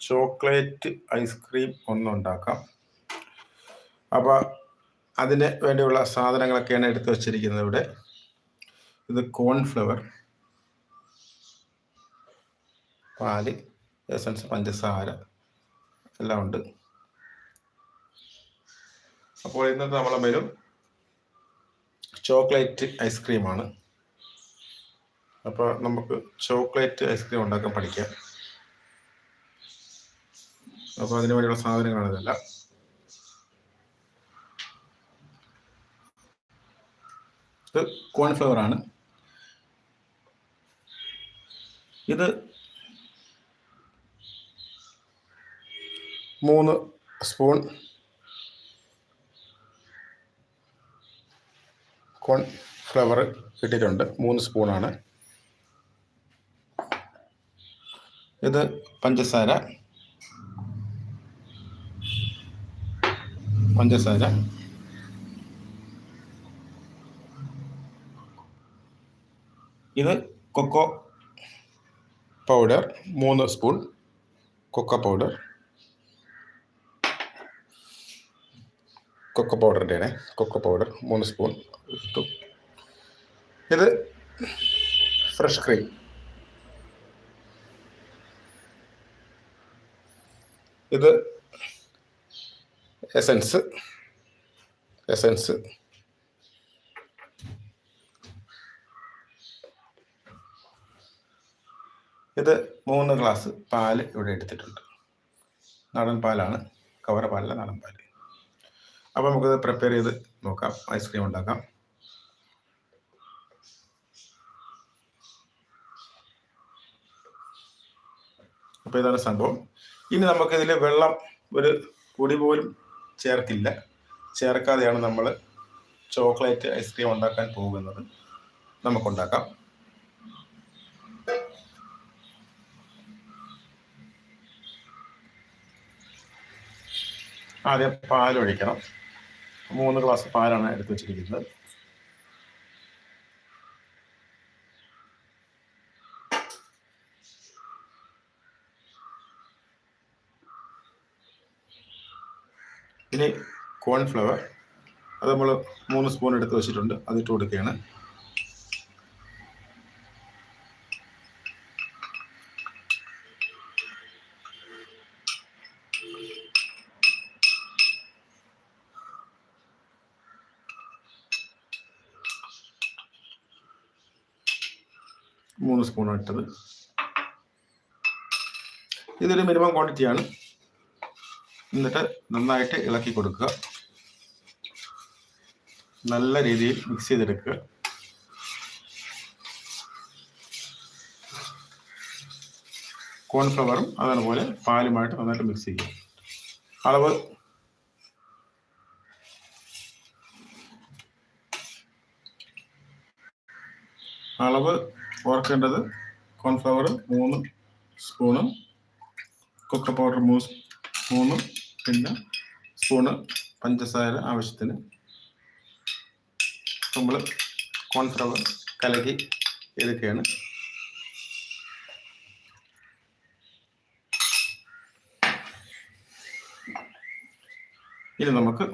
Chocolate ice cream ഒന്നുണ്ടാക്കാം. അപ്പോൾ അതിന് വേണ്ടിയുള്ള സാധനങ്ങളൊക്കെയാണ് എടുത്തു വച്ചിരിക്കുന്നത് ഇവിടെ. ഇത് കോൺഫ്ലവർ പാൽ എസൻസ് പഞ്ചസാര എല്ലാം ഉണ്ട്. അപ്പോൾ ഇന്നത്തെ നമ്മളെ മെനു ചോക്ലേറ്റ് ഐസ്ക്രീമാണ്. അപ്പോൾ നമുക്ക് ചോക്ലേറ്റ് ഐസ്ക്രീം ഉണ്ടാക്കാൻ പഠിക്കാം. അപ്പോൾ അതിന് വേണ്ടിയുള്ള സാധനങ്ങളാണ് ഇതെല്ലാം. ഇത് കോൺഫ്ലവർ ആണ്. ഇത് മൂന്ന് സ്പൂൺ കോൺ ഫ്ലവർ ഇട്ടിട്ടുണ്ട്. മൂന്ന് സ്പൂണാണ് ഇത് പഞ്ചസാര. പഞ്ചസാര. ഇത് കൊക്കോ പൗഡർ മൂന്ന് സ്പൂൺ കൊക്കോ പൗഡർ. കൊക്കോ പൗഡറിന്റെ ആണ് കൊക്കോ പൗഡർ മൂന്ന് സ്പൂൺ ഇട്ടു. ഇത് ഫ്രഷ് ക്രീം. ഇത് എസൻസ്. എസൻസ്. ഇത് മൂന്ന് ഗ്ലാസ് പാൽ ഇവിടെ എടുത്തിട്ടുണ്ട്. നാടൻ പാലാണ് കവറ പാലല്ല നാടൻ പാൽ. അപ്പോൾ നമുക്കത് പ്രിപ്പയർ ചെയ്ത് നോക്കാം ഐസ്ക്രീം ഉണ്ടാക്കാം. അപ്പോൾ ഇതാണ് സംഭവം. ഇനി നമുക്കിതിൽ വെള്ളം ഒരു പൊടി പോലും ചേർക്കില്ല ചേർക്കാതെയാണ് നമ്മൾ ചോക്ലേറ്റ് ഐസ്ക്രീം ഉണ്ടാക്കാൻ പോകുന്നത്. നമുക്കുണ്ടാക്കാം. ആദ്യം പാലൊഴിക്കണം. മൂന്ന് ഗ്ലാസ് പാലാണ് എടുത്തു വെച്ചിരിക്കുന്നത് ഇനി കോൺഫ്ലവർ അത് നമ്മൾ മൂന്ന് സ്പൂൺ എടുത്ത് വെച്ചിട്ടുണ്ട്. അതിട്ട് കൊടുക്കുകയാണ്. മൂന്ന് സ്പൂൺ ഇട്ടത്. ഇതൊരു മിനിമം ക്വാണ്ടിറ്റിയാണ് എന്നിട്ട് നന്നായിട്ട് ഇളക്കി കൊടുക്കുക. നല്ല രീതിയിൽ മിക്സ് ചെയ്തെടുക്കുക. കോൺഫ്ലവറും അതേപോലെ പാലുമായിട്ട് നന്നായിട്ട് മിക്സ് ചെയ്യുക. അളവ് അളവ് ഓർക്കേണ്ടത് കോൺഫ്ലവർ മൂന്ന് സ്പൂണും കുക്കർ പൗഡർ മൂന്ന് മൂന്ന് പിന്നെ സ്പൂണ് പഞ്ചസാര ആവശ്യത്തിന്. നമ്മൾ കോൺഫ്ലവർ കലക്കി എടുക്കുകയാണ്. ഇനി നമുക്ക്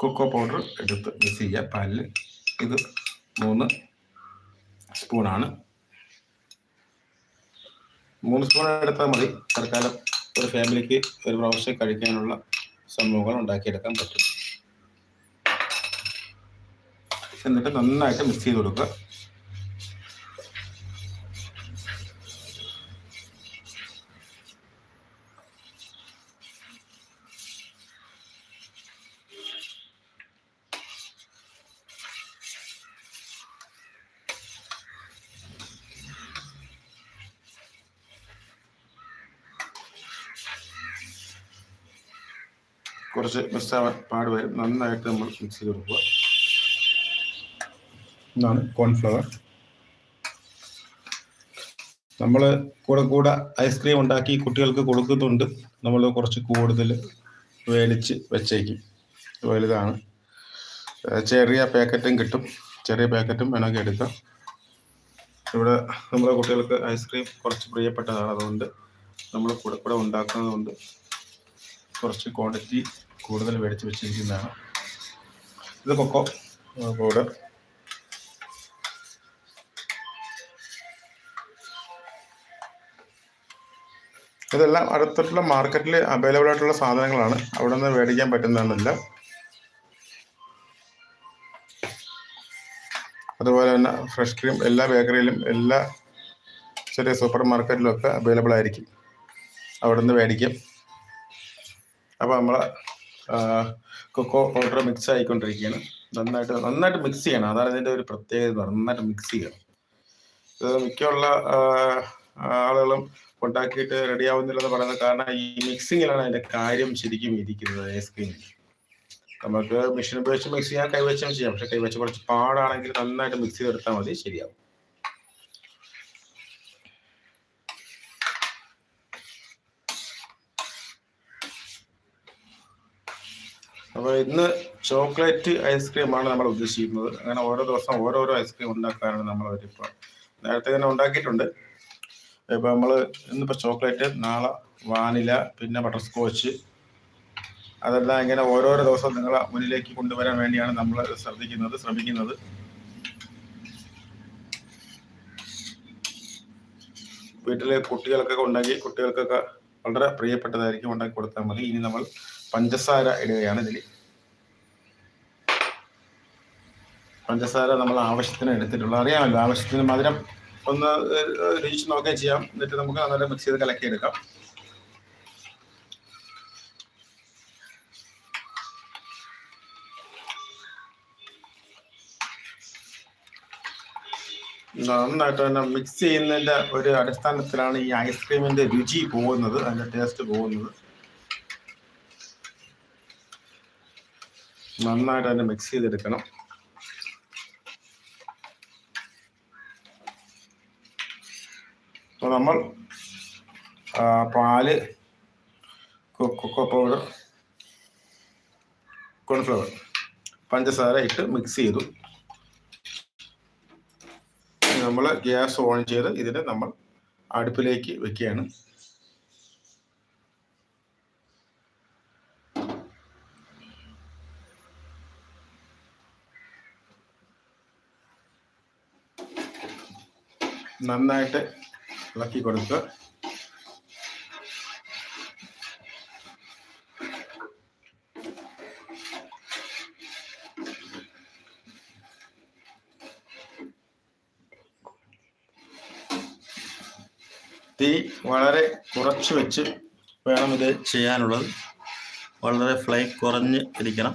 കൊക്കോ പൗഡർ എടുത്ത് മിക്സ് ചെയ്യുക. പാലിൽ ഇത് മൂന്ന് സ്പൂണാണ് മൂന്ന് സ്പൂൺ എടുത്താൽ മതി. തൽക്കാലം ഒരു ഫാമിലിക്ക് ഒരു പ്രാവശ്യം കഴിക്കാനുള്ള സംഭവങ്ങൾ ഉണ്ടാക്കിയെടുക്കാൻ പറ്റും. എന്നിട്ട് നന്നായിട്ട് മിക്സ് ചെയ്ത് കൊടുക്കുക. കുറച്ച് പാട് വരും നന്നായിട്ട് നമ്മൾ മിക്സ് ചെയ്ത് കൊടുക്കുക. ഇതാണ് കോൺഫ്ലവർ നമ്മൾ കൂടെ കൂടെ ഐസ്ക്രീം ഉണ്ടാക്കി കുട്ടികൾക്ക് കൊടുക്കുന്നുണ്ട്. നമ്മൾ കുറച്ച് കൂടുതൽ വേലിച്ച് വെച്ചേക്കും. വലുതാണ് ചെറിയ പാക്കറ്റും കിട്ടും. ചെറിയ പാക്കറ്റും വേണമെങ്കിൽ എടുക്കാം. ഇവിടെ നമ്മുടെ കുട്ടികൾക്ക് ഐസ്ക്രീം കുറച്ച് പ്രിയപ്പെട്ടതാണ്. അതുകൊണ്ട് നമ്മൾ കൂടെ കൂടെ ഉണ്ടാക്കുന്നതുകൊണ്ട് കുറച്ച് ക്വാണ്ടിറ്റി കൂടുതൽ മേടിച്ച് വെച്ചിരിക്കുന്നതാണ്. ഇത് കൊക്കോ പൗഡർ ഇതെല്ലാം അടുത്തുള്ള മാർക്കറ്റിൽ അവൈലബിൾ ആയിട്ടുള്ള സാധനങ്ങളാണ്. അവിടെ നിന്ന് മേടിക്കാൻ പറ്റുന്നതല്ല അതുപോലെ തന്നെ ഫ്രഷ് ക്രീം എല്ലാ ബേക്കറിയിലും എല്ലാ ചെറിയ സൂപ്പർ മാർക്കറ്റിലും ഒക്കെ അവൈലബിൾ ആയിരിക്കും. അവിടെ നിന്ന് മേടിക്കും. അപ്പോൾ നമ്മൾ കൊക്കോ പൗഡർ മിക്സ് ആയിക്കൊണ്ടിരിക്കുകയാണ് നന്നായിട്ട് നന്നായിട്ട് മിക്സ് ചെയ്യണം. അതാണ് ഇതിന്റെ ഒരു പ്രത്യേകത. നന്നായിട്ട് മിക്സ് ചെയ്യണം. ഇത് മിക്കുള്ള ആളുകളും ഉണ്ടാക്കിയിട്ട് റെഡി ആവുന്നില്ലെന്ന് പറയുന്നത് കാരണം ഈ മിക്സിങ്ങിലാണ് അതിന്റെ കാര്യം ശരിക്കും ഇരിക്കുന്നത് ഐസ്ക്രീമിൽ നമുക്ക് മെഷീൻ ഉപയോഗിച്ച് മിക്സ് ചെയ്യാൻ കൈവച്ചും ചെയ്യാം. പക്ഷെ കൈവച്ച് കുറച്ച് പാടാണെങ്കിൽ നന്നായിട്ട് മിക്സ് ചെയ്തെടുത്താൽ മതി ശരിയാവും. അപ്പോൾ ഇന്ന് ചോക്ലേറ്റ് ഐസ്ക്രീമാണ് നമ്മൾ ഉദ്ദേശിക്കുന്നത്. അങ്ങനെ ഓരോ ദിവസം ഓരോരോ ഐസ്ക്രീം ഉണ്ടാക്കാനാണ് നമ്മൾ ഇപ്പോൾ നേരത്തെ തന്നെ ഉണ്ടാക്കിയിട്ടുണ്ട്. ഇപ്പോൾ നമ്മൾ ഇന്നിപ്പോൾ ചോക്ലേറ്റ് നാളെ വാനില പിന്നെ ബട്ടർ സ്കോച്ച് അതെല്ലാം ഇങ്ങനെ ഓരോരോ ദിവസം നിങ്ങളെ മുന്നിലേക്ക് കൊണ്ടുവരാൻ വേണ്ടിയാണ് നമ്മൾ ശ്രദ്ധിക്കുന്നത് ശ്രമിക്കുന്നത്. വീട്ടിലെ കുട്ടികൾക്കൊക്കെ ഉണ്ടാക്കി കുട്ടികൾക്കൊക്കെ വളരെ പ്രിയപ്പെട്ടതായിരിക്കും. ഉണ്ടാക്കി കൊടുത്താൽ മതി. ഇനി നമ്മൾ പഞ്ചസാര ഇടുകയാണ് ഇതിൽ പഞ്ചസാര നമ്മൾ ആവശ്യത്തിന് എടുത്തിട്ടുള്ളൂ. അറിയാമല്ലോ ആവശ്യത്തിന് മധുരം ഒന്ന് രുചിച്ച് നോക്കുകയും ചെയ്യാം. എന്നിട്ട് നമുക്ക് നന്നായിട്ട് മിക്സ് ചെയ്ത് കലക്കി എടുക്കാം നന്നായിട്ട് തന്നെ മിക്സ് ചെയ്യുന്നതിന്റെ ഒരു അടിസ്ഥാനത്തിലാണ് ഈ ഐസ്ക്രീമിന്റെ രുചി പോകുന്നത് അതിന്റെ ടേസ്റ്റ് പോകുന്നത്. നന്നായിട്ട് തന്നെ മിക്സ് ചെയ്തെടുക്കണം. അപ്പോൾ നമ്മൾ പാൽ കൊക്കോ പൗഡർ കോൺഫ്ലവർ പഞ്ചസാര ഇട്ട് മിക്സ് ചെയ്തു. നമ്മൾ ഗ്യാസ് ഓൺ ചെയ്ത് ഇതിനെ നമ്മൾ അടുപ്പിലേക്ക് വെക്കുകയാണ്. നന്നായിട്ട് ഇളക്കി കൊടുത്ത് തീ വളരെ കുറച്ച് വെച്ച് വേണം ഇത് ചെയ്യാനുള്ളത്. വളരെ ഫ്ലെയിം കുറഞ്ഞ് ഇരിക്കണം.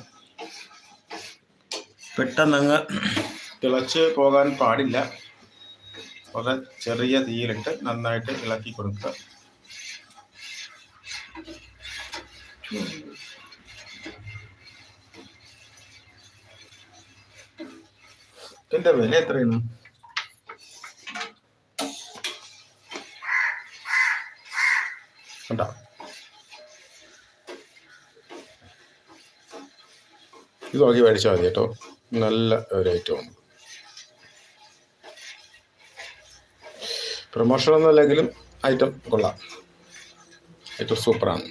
പെട്ടെന്നങ്ങ് തിളച്ച് പോകാൻ പാടില്ല. വളരെ ചെറിയ തീയിലിട്ട് നന്നായിട്ട് ഇളക്കി കൊടുക്കുക. ഇതിന്റെ വില എത്രയാണ്? കണ്ടോ? ഇത് നോക്കി മേടിച്ചാൽ മതി കേട്ടോ. നല്ല ഒരു ഐറ്റമാണ്. പ്രൊമോഷൻ ഒന്നുമല്ലെങ്കിലും ഐറ്റം കൊള്ളാം. ഐറ്റം സൂപ്പറാണ്.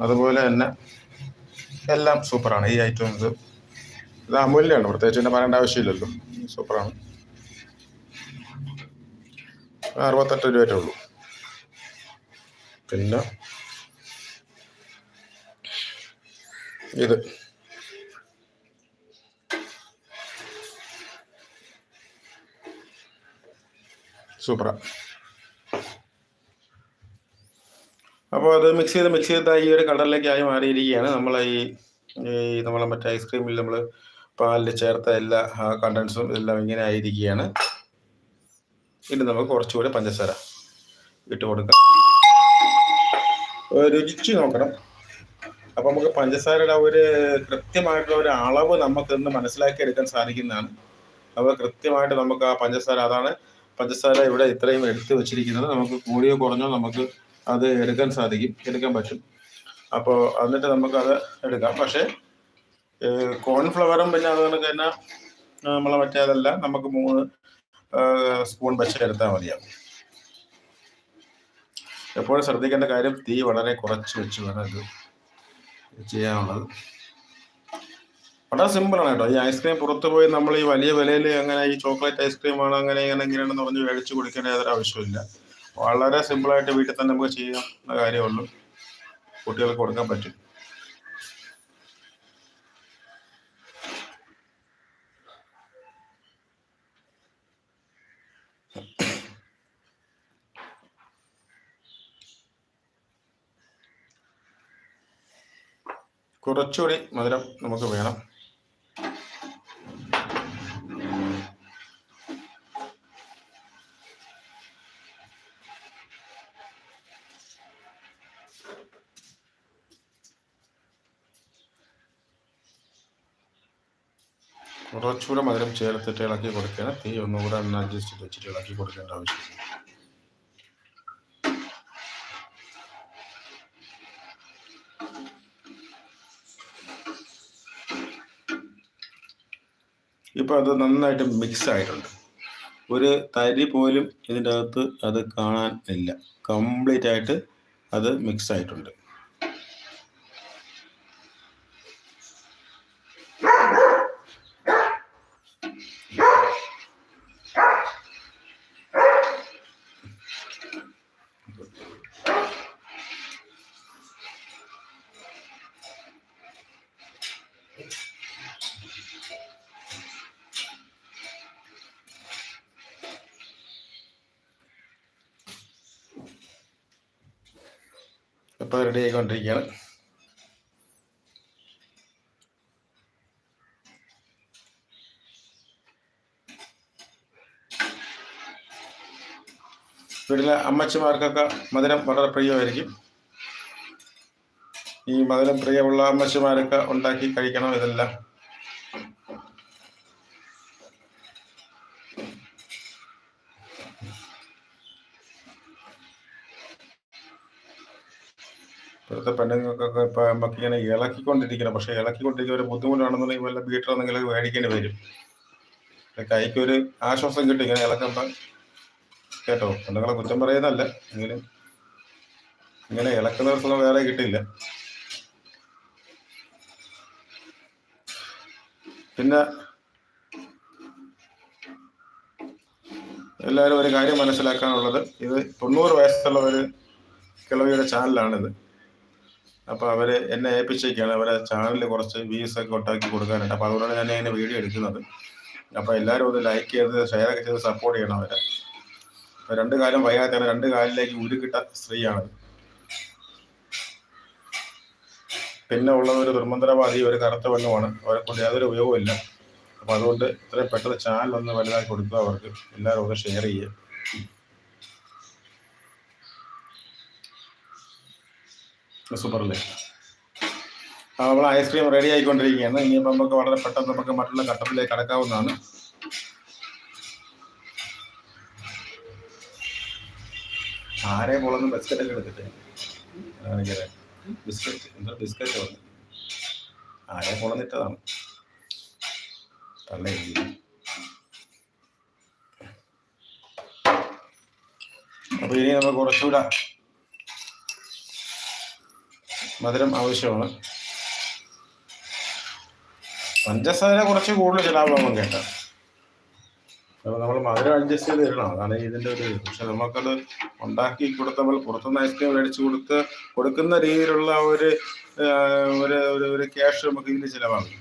അതുപോലെ തന്നെ എല്ലാം സൂപ്പറാണ് ഈ ഐറ്റം ഇത്. ഇത് അമൂല്യമാണ് പ്രത്യേകിച്ച് പിന്നെ പറയേണ്ട ആവശ്യമില്ലല്ലോ. സൂപ്പറാണ്. അറുപത്തെട്ട് രൂപയേ ഉള്ളൂ. പിന്നെ ഇത്. സൂപ്പറാ. അപ്പോൾ അത് മിക്സ് ചെയ്ത് മിക്സ് ചെയ്ത് ഈ ഒരു കളറിലേക്ക് ആയി മാറിയിരിക്കുകയാണ്. നമ്മൾ ഈ ഈ നമ്മളെ മറ്റേ ഐസ്ക്രീമിൽ നമ്മൾ പാലിൽ ചേർത്ത എല്ലാ കണ്ടൻസും എല്ലാം ഇങ്ങനെ ആയിരിക്കുകയാണ്. ഇനി നമുക്ക് കുറച്ചുകൂടി പഞ്ചസാര ഇട്ട് കൊടുക്കാം. രുചിച്ച് നോക്കണം. അപ്പൊ നമുക്ക് പഞ്ചസാരയുടെ ഒരു കൃത്യമായിട്ടുള്ള ഒരു അളവ് നമുക്ക് ഇന്ന് മനസ്സിലാക്കി എടുക്കാൻ സാധിക്കുന്നതാണ്. അപ്പോൾ കൃത്യമായിട്ട് നമുക്ക് ആ പഞ്ചസാര അതാണ് പഞ്ചസാര ഇവിടെ ഇത്രയും എടുത്ത് വെച്ചിരിക്കുന്നത് നമുക്ക് കൂടിയോ കുറഞ്ഞോ നമുക്ക് അത് എടുക്കാൻ സാധിക്കും എടുക്കാൻ പറ്റും. അപ്പോൾ എന്നിട്ട് നമുക്കത് അത് എടുക്കാം. പക്ഷേ കോൺഫ്ലവറും പിന്നെ അതുപോലെ തന്നെ നമ്മളെ മറ്റേ അതല്ല നമുക്ക് മൂന്ന് സ്പൂൺ വെച്ച് എടുത്താൽ മതിയാവും. എപ്പോഴും ശ്രദ്ധിക്കേണ്ട കാര്യം തീ വളരെ കുറച്ച് വെച്ച് വേണം ഇത് ചെയ്യാനുള്ളത്. വളരെ സിമ്പിൾ ആണ് കേട്ടോ. ഈ ഐസ്ക്രീം പുറത്തു പോയി നമ്മൾ ഈ വലിയ വിലയിൽ അങ്ങനെ ഈ ചോക്ലേറ്റ് ഐസ്ക്രീം ആണ് അങ്ങനെ ഇങ്ങനെ ഇങ്ങനെയാണെന്ന് പറഞ്ഞ് മേടിച്ച് കുടിക്കേണ്ട യാതൊരു ആവശ്യമില്ല വളരെ സിമ്പിളായിട്ട് വീട്ടിൽ തന്നെ നമുക്ക് ചെയ്യാവുന്ന കാര്യമുള്ളൂ കുട്ടികൾക്ക് കൊടുക്കാൻ പറ്റും. കുറച്ചുകൂടി മധുരം നമുക്ക് വേണം. കുറച്ചുകൂടെ മധുരം ചേർത്തിട്ട് ഇളക്കി കൊടുക്കണം തീ ഒന്നുകൂടെ ഒന്ന് അഡ്ജസ്റ്റ് ചെയ്ത് വെച്ചിട്ട് ഇളക്കി കൊടുക്കേണ്ട ആവശ്യമില്ല. ഇപ്പോൾ അത് നന്നായിട്ട് മിക്സ് ആയിട്ടുണ്ട്. ഒരു തരി പോലും ഇതിന്റെ അകത്ത് അത് കാണാൻ ഇല്ല. കംപ്ലീറ്റ് ആയിട്ട് അത് മിക്സ് ആയിട്ടുണ്ട്. ഇപ്പോൾ റെഡി ആയിക്കൊണ്ടിരിക്കുകയാണ്. വീട്ടിലെ അമ്മച്ചിമാർക്കൊക്കെ മധുരം വളരെ പ്രിയമായിരിക്കും. ഈ മധുരം പ്രിയമുള്ള അമ്മച്ചിമാരൊക്കെ ഉണ്ടാക്കി കഴിക്കണം ഇതെല്ലാം. ഇപ്പോഴത്തെ പെണ്ണുങ്ങൾക്കൊക്കെ ഇപ്പൊ നമുക്ക് ഇങ്ങനെ ഇളക്കിക്കൊണ്ടിരിക്കണം. പക്ഷെ ഇളക്കിക്കൊണ്ടിരിക്കുന്ന ഒരു ബുദ്ധിമുട്ടാണെന്നുണ്ടെങ്കിൽ വല്ല ബീറ്റർ എന്തെങ്കിലും മേടിക്കേണ്ടി വരും. കൈക്ക് ഒരു ആശ്വാസം കിട്ടും ഇങ്ങനെ ഇളക്കുമ്പോ. കേട്ടോ? പെണ്ണുങ്ങളെ കുറ്റം പറയുന്നതല്ല. എങ്കിലും ഇങ്ങനെ ഇളക്കുന്നവർക്കൊന്നും വേറെ കിട്ടില്ല പിന്നെ എല്ലാവരും ഒരു കാര്യം മനസ്സിലാക്കാനുള്ളത്. ഇത് തൊണ്ണൂറ് വയസ്സുള്ള ഒരു കിളവിയുടെ ചാനലാണിത് അപ്പോൾ അവർ എന്നെ ഏൽപ്പിച്ചേക്കാണ് അവരെ ചാനലിൽ കുറച്ച് വ്യൂസ് ഒക്കെ ഉണ്ടാക്കി കൊടുക്കാനുണ്ട് അപ്പോൾ അതുകൊണ്ടാണ് ഞാൻ ഇങ്ങനെ വീഡിയോ എടുക്കുന്നത്. അപ്പോൾ എല്ലാവരും ഒന്ന് ലൈക്ക് ചെയ്ത് ഷെയർ ഒക്കെ ചെയ്ത് സപ്പോർട്ട് ചെയ്യണം അവരെ. അപ്പോൾ രണ്ട് കാലം വയ്യാത്തതാണ് രണ്ട് കാലിലേക്ക് ഉരുക്കിട്ട സ്ത്രീയാണ് പിന്നെ ഉള്ളത് ഒരു ദുർമന്ത്രവാദി ഒരു കറുത്ത വെള്ളമാണ് അവരെ കൊണ്ട് യാതൊരു ഉപയോഗമില്ല അപ്പോൾ അതുകൊണ്ട് ഇത്രയും പെട്ടെന്ന് ചാനൽ ഒന്ന് വലുതാക്കി കൊടുക്കുക അവർക്ക്. എല്ലാവരും ഒന്ന് ഷെയർ ചെയ്യുക. സൂപ്പറല്ലേ? നമ്മൾ ഐസ്ക്രീം റെഡി ആയിക്കൊണ്ടിരിക്കുകയാണ്. ഇനിയിപ്പോൾ നമുക്ക് വളരെ പെട്ടെന്ന് നമുക്ക് മറ്റുള്ള ഘട്ടത്തിലേക്ക് കടക്കാവുന്നതാണ്. ആരെ മുളന്ന് ബിസ്ക്കറ്റ് ഒക്കെ എടുത്തിട്ട്? ബിസ്ക്കറ്റ് എന്താ ബിസ്ക്കറ്റ് വന്നു ആരെ മുളന്നിട്ടതാണ് തള്ളേ അപ്പൊ ഇനി നമുക്ക് കുറച്ചുകൂടെ മധുരം ആവശ്യമാണ്. പഞ്ചസാര കുറച്ച് കൂടുതൽ ചിലവാകും കേട്ടോ. അപ്പോൾ നമ്മൾ മധുരം അഡ്ജസ്റ്റ് ചെയ്ത് തരണം. അതാണ് ഇതിന്റെ ഒരു. പക്ഷെ നമുക്കത് ഉണ്ടാക്കി കൊടുത്ത് നമ്മൾ പുറത്തുനിന്ന് ഐസ്ക്രീം മേടിച്ചു കൊടുത്ത് കൊടുക്കുന്ന രീതിയിലുള്ള ഒരു ഒരു ഒരു ക്യാഷ് നമുക്ക് ഇതിന് ചിലവാകും.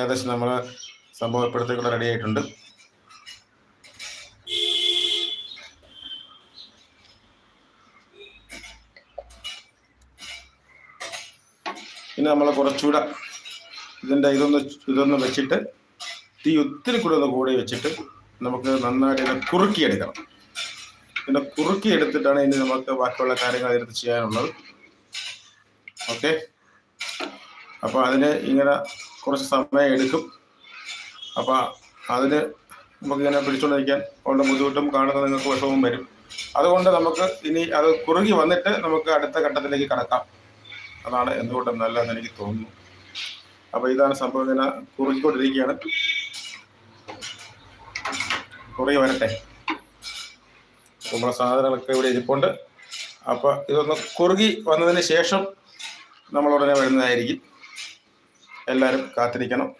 ഏകദേശം നമ്മൾ സംഭവം ഇപ്പോഴത്തേക്കുള്ള റെഡി ആയിട്ടുണ്ട്. ഇനി നമ്മൾ കുറച്ചുകൂടെ ഇതിന്റെ ഇതൊന്ന് ഇതൊന്ന് വെച്ചിട്ട് തീ ഒത്തിരി കൂടെ ഒന്ന് കൂടി വെച്ചിട്ട് നമുക്ക് നന്നായിട്ട് ഇതിനെ കുറുക്കിയെടുക്കണം. ഇതിനെ കുറുക്കിയെടുത്തിട്ടാണ് ഇനി നമുക്ക് ബാക്കിയുള്ള കാര്യങ്ങൾ അതിനകത്ത് ചെയ്യാനുള്ളത്. ഓക്കെ? അപ്പോൾ അതിന് ഇങ്ങനെ കുറച്ച് സമയം എടുക്കും. അപ്പോൾ അതിന് നമുക്കിങ്ങനെ പിടിച്ചുകൊണ്ടിരിക്കാൻ ഉള്ള ബുദ്ധിമുട്ടും കാണുന്ന നിങ്ങൾക്ക് വിഷമവും വരും. അതുകൊണ്ട് നമുക്ക് ഇനി അത് കുറുകി വന്നിട്ട് നമുക്ക് അടുത്ത ഘട്ടത്തിലേക്ക് കടക്കാം. അതാണ് എന്തുകൊണ്ടും നല്ലതെന്ന് എനിക്ക് തോന്നുന്നു. അപ്പോൾ ഇതാണ് സംഭവം. ഇങ്ങനെ കുറുകിക്കൊണ്ടിരിക്കുകയാണ്. കുറുകി വരട്ടെ. നമ്മുടെ സാധനങ്ങളൊക്കെ ഇവിടെ ഇരിപ്പുണ്ട്. അപ്പോൾ ഇതൊന്ന് കുറുകി വന്നതിന് ശേഷം നമ്മൾ ഉടനെ വരുന്നതായിരിക്കും. എല്ലാവരും കാത്തിരിക്കണം.